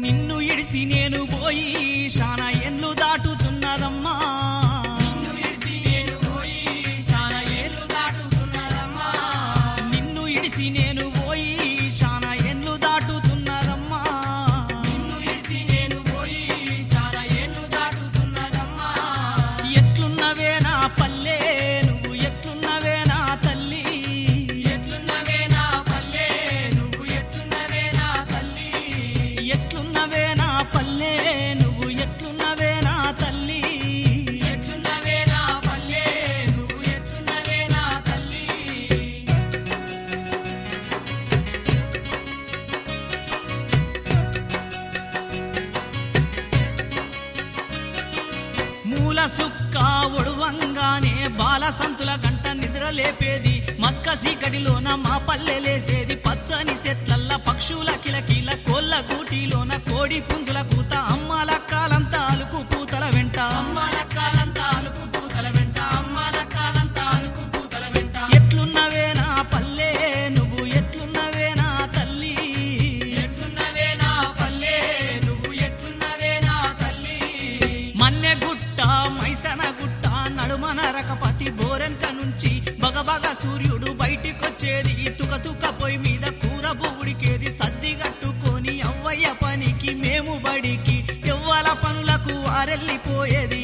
నిన్ను ఇడిసి నేను పోయి శానా ఎన్ను దాటుతున్నదమ్మా. లేపేది. మస్కసి కడిలోన మా పల్లె లేసేది పచ్చని చెట్లల్ల పక్షుల కిలకిల కోళ్ళ గూటిలోన కోడి పుంజులకు వెళ్ళిపోయేది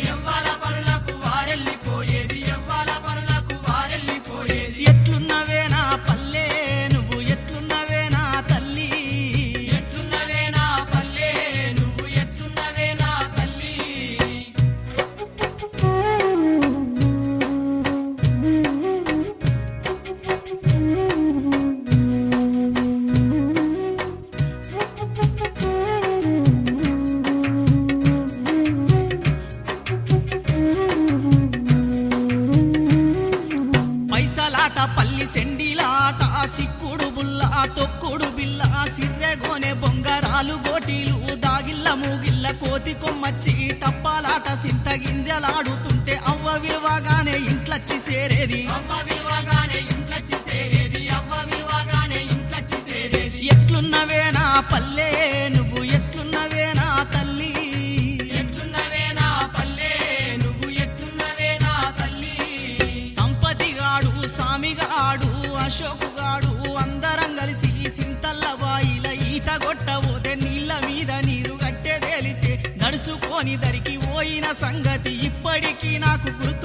గోటీలు దాగిల్ల మూగిల్ల కోతి కొమ్మచ్చి టప్పాలాట సింత గింజలాడుతుంటే అవ్వ విలువగానే ఇంట్లచ్చి సేరేది. ఎట్లున్నవే నా పల్లే తెలుసుకొని దరికి పోయిన సంగతి ఇప్పటికీ నాకు గుర్తు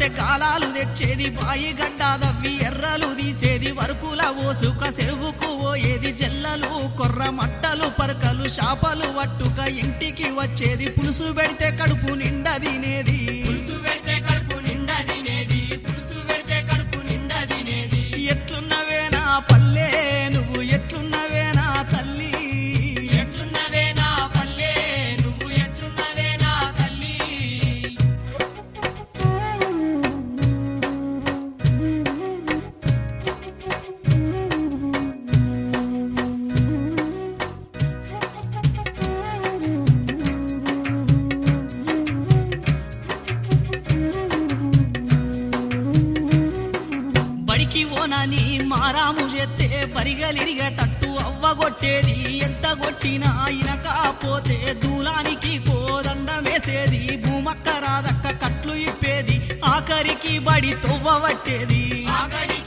పడితే కాలాలు తెచ్చేది బాయి గడ్డ దవ్వి ఎర్రలు తీసేది వరకుల ఓ సుఖ సెరువుకు పోయేది జల్లలు కొర్ర మట్టలు పరకలు షాపలు వట్టుక ఇంటికి వచ్చేది పులుసు పెడితే కడుపు నిండది అవ్వ అవ్వగొట్టేది ఎంత కొట్టినా ఆయన కాపోతే దూలానికి కోదండం వేసేది. భూమక్క రాదక్క కట్లు ఇప్పేది. ఆఖరికి బడి తొవ్వబట్టేది ఆఖరి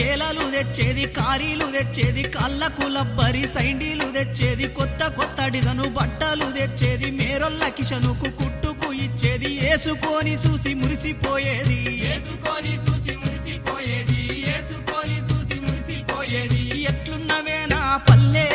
కేలలు తెచ్చేది కారీలు తెచ్చేది కళ్ళకు లబ్బరి సైండీలు తెచ్చేది కొత్త కొత్త డిజను బట్టలు తెచ్చేది మేరొల్ల కిషనుకు కుట్టుకు ఇచ్చేది వేసుకొని చూసి మురిసిపోయేది. ఏసుకొని చూసి మురిసిపోయేది ఏసుకొని చూసి మురిసిపోయేది. ఎట్లున్నవే నా పల్లె?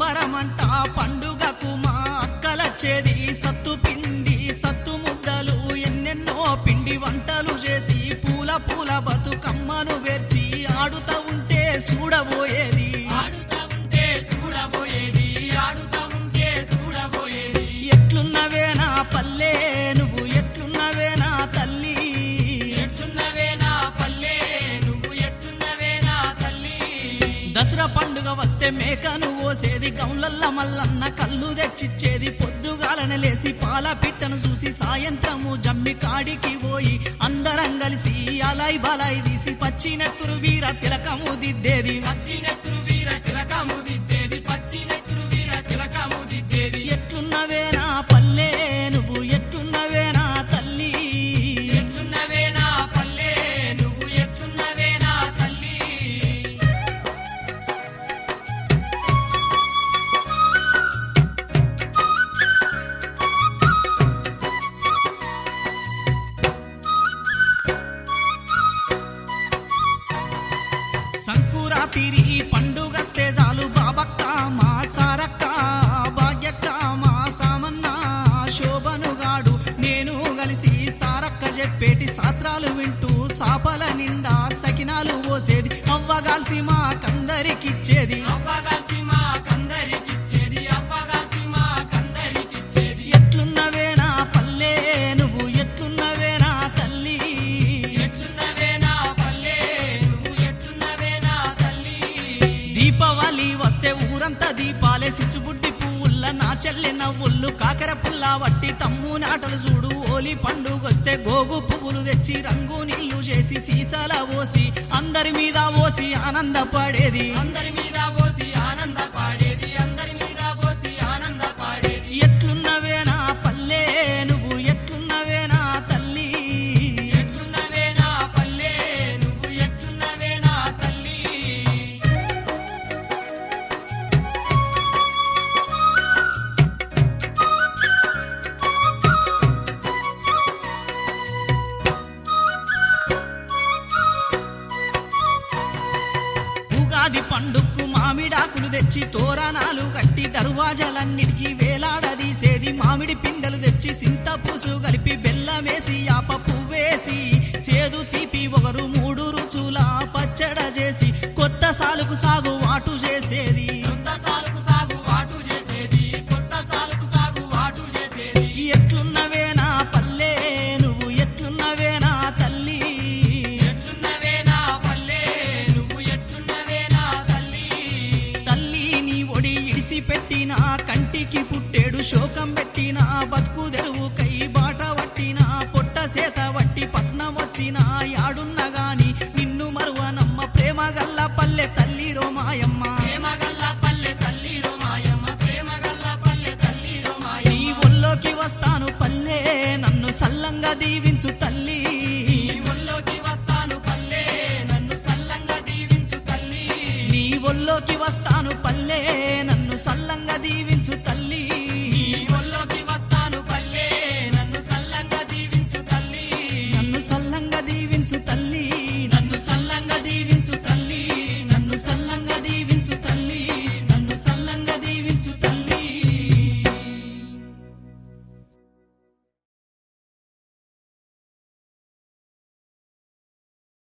సంబరమంట పండుగకు మా అక్కలచ్చేది సత్తు పిండి సత్తు ముద్దలు ఎన్నెన్నో పిండి వంటలు చేసి పూల పూల బతుకమ్మను వేర్చి ఆడుతా ఉంటే చూడబోయేది దసరా పండుగ వస్తే మేకను కోసేది గౌలల్ల మల్లన్న కళ్ళు తెచ్చిచ్చేది పొద్దుగాలన లేసి పాల పిట్టను చూసి సాయంత్రము జమ్మి కాడికి పోయి అందరం కలిసి అలాయ్ బలాయి తీసి పచ్చినెత్తురు వీర తిలకము దిద్దేది. పచ్చినెత్తురు తిరిగి పండుగ చాలు బాబక్క మా సారక్క భాగ్యక్క మా సామన్న శోభనుగాడు నేను కలిసి సారక్క చెప్పేటి సాత్రాలు వింటూ సాపల నిండా సకినాలు పోసేది. అవ్వగాల్సి మా కందరికిచ్చేది అవ్వగాల్సి దీపావళి వస్తే ఊరంతా దీపాలే. సిచ్చుబుడ్డి పువ్వుల్ల నా చెల్లె నవ్వుళ్ళు కాకర పుల్ల వట్టి తమ్ము నాటలు చూడు. ఓలి పండుగొస్తే గోగు పువ్వులు తెచ్చి రంగు నీళ్ళు చేసి సీసాల పోసి అందరి మీద పోసి ఆనందపడేది. అందరి మీద తెచ్చి తోరణాలు కట్టి దర్వాజలన్నిటికీ వేలాడదీసేది. మామిడి పిందెలు తెచ్చి సింత పూసు కలిపి బెల్లమేసి ఆప పువ్వేసి చేదు తీపి ఒకరు మూడు రుచుల పచ్చడ చేసి కొత్త సాలుకు సాగు పెట్టిన కంటికి పుట్టేడు శోకం పెట్టిన బతుకు తెరువుకై బాట పట్టిన పొట్ట సేత వట్టి పట్నం వచ్చిన యాడున్న గాని నిన్ను మరువనమ్మ ప్రేమ గల్ల పల్లె తల్లి రోమాయమ్మ నీ రోమాయమ్మ ఒళ్ళోకి వస్తాను పల్లె నన్ను సల్లంగా దీవించు తల్లి. ఒళ్ళోకి వస్తాను పల్లె నన్ను సల్లంగా దీవించు తల్లి. నీ ఒళ్ళోకి వస్తాను